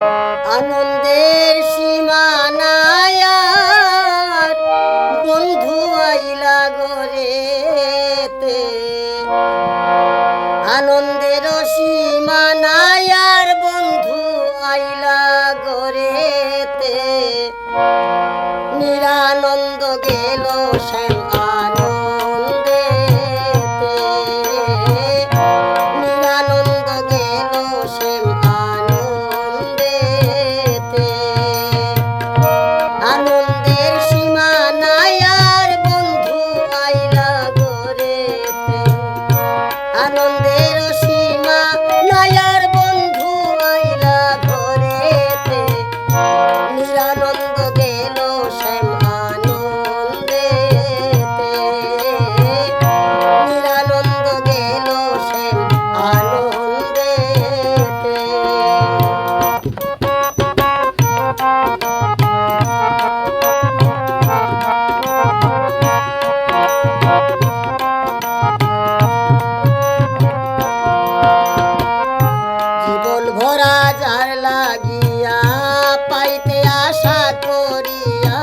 আনন্দের সীমানায় বন্ধু আইলা গরেতে আনন্দের সীমানায়ার বন্ধু আইলা গরেতে নিরানন্দ গেল শ্যাম আনন্দ করিয়া পাইতে আশা করিয়া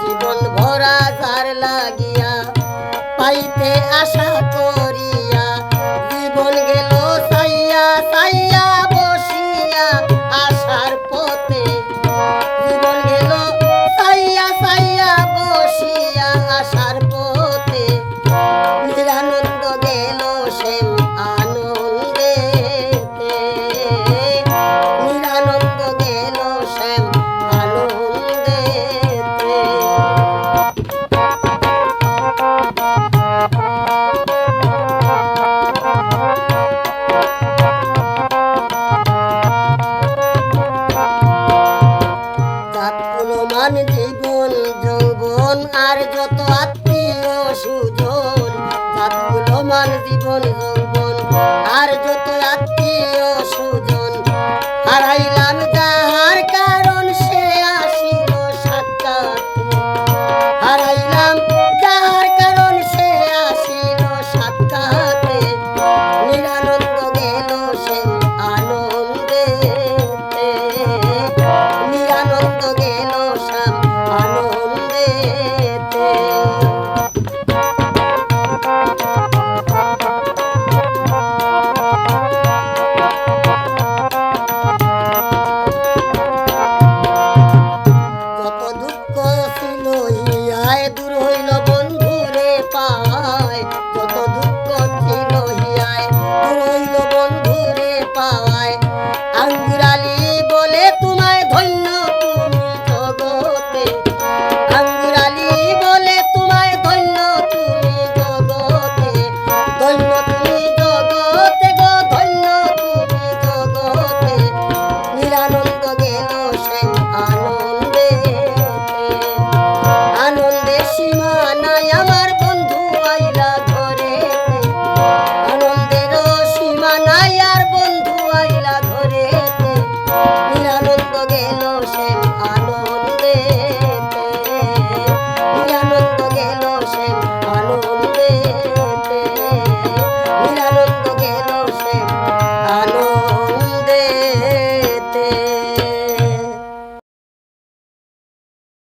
জীবন ভরা যার লাগিয়া পাইতে আশা করিয়া Новый год হইল